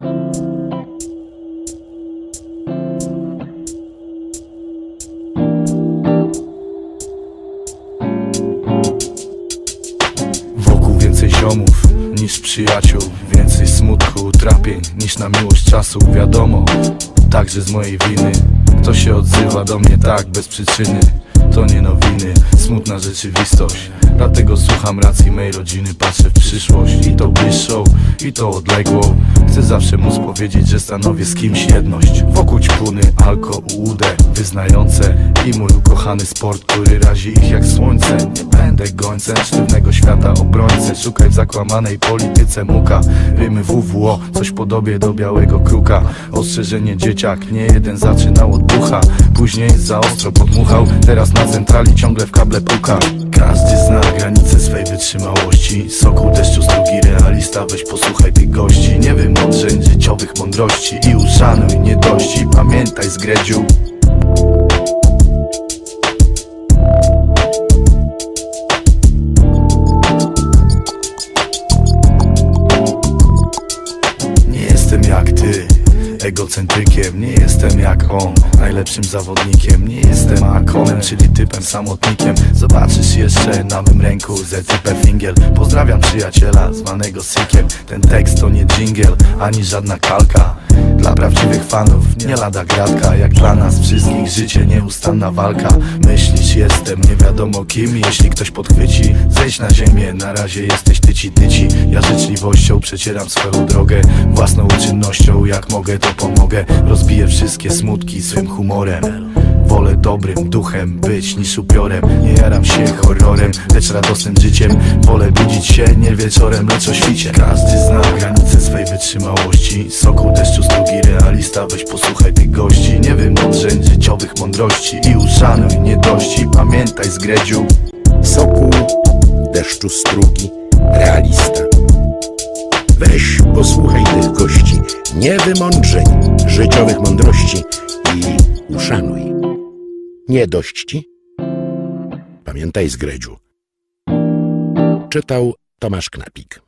Wokół więcej ziomów niż przyjaciół Więcej smutku, utrapień niż na miłość czasu Wiadomo, także z mojej winy Kto się odzywa do mnie tak bez przyczyny To nie nowiny, smutna rzeczywistość. Dlatego słucham racji mej rodziny Patrzę w przyszłość i to bliższą to odległą Chcę zawsze móc powiedzieć, że stanowię z kimś jedność. Wokół ćpuny, alko, ułudę Wyznające i mój ukochany sport, który razi ich jak słońce. Nie będę gońcem sztywnego świata obrońcę. Szukaj w zakłamanej polityce muka. Rymy WWO, coś podobie do białego kruka. Ostrzeżenie dzieciak, nie jeden zaczynał od ducha. Później za ostro podmuchał, teraz na centrali ciągle w kable puka Każdy zna granice swej wytrzymałości? Sokół deszczu strugi realista, weź posłuchaj tych gości. Nie wymądrzeń życiowych mądrości I uszanuj niedości, pamiętaj z gredziu egocentrykiem Nie jestem jak on, najlepszym zawodnikiem. Nie jestem akonem, czyli typem samotnikiem. Zobaczysz jeszcze na mym ręku zecypę fingiel Pozdrawiam przyjaciela zwanego Sykiem Ten tekst to nie jingle, ani żadna kalka dla prawdziwych fanów nie lada gratka Jak dla nas wszystkich życie nieustanna walka. Myślisz jestem nie wiadomo kim Jeśli ktoś podchwyci Zejdź na ziemię, na razie jesteś tyci tyci Ja życzliwością przecieram swoją drogę Własną uczynnością jak mogę to pomogę. Rozbiję wszystkie smutki swym humorem Wolę dobrym duchem być niż upiorem. Nie jaram się horrorem, lecz radosnym życiem. Wolę budzić się nie wieczorem, lecz o świcie. Każdy zna granice swej wytrzymałości. Sokół deszczu strugi realista Weź posłuchaj tych gości. Nie wymądrzeń życiowych mądrości I uszanuj niedości. Pamiętaj z gredziu Sokół, deszczu strugi, realista. Weź posłuchaj tych gości, nie wymądrzeń życiowych mądrości i uszanuj. Nie dość ci? Pamiętaj z Gredziu. Czytał Tomasz Knapik.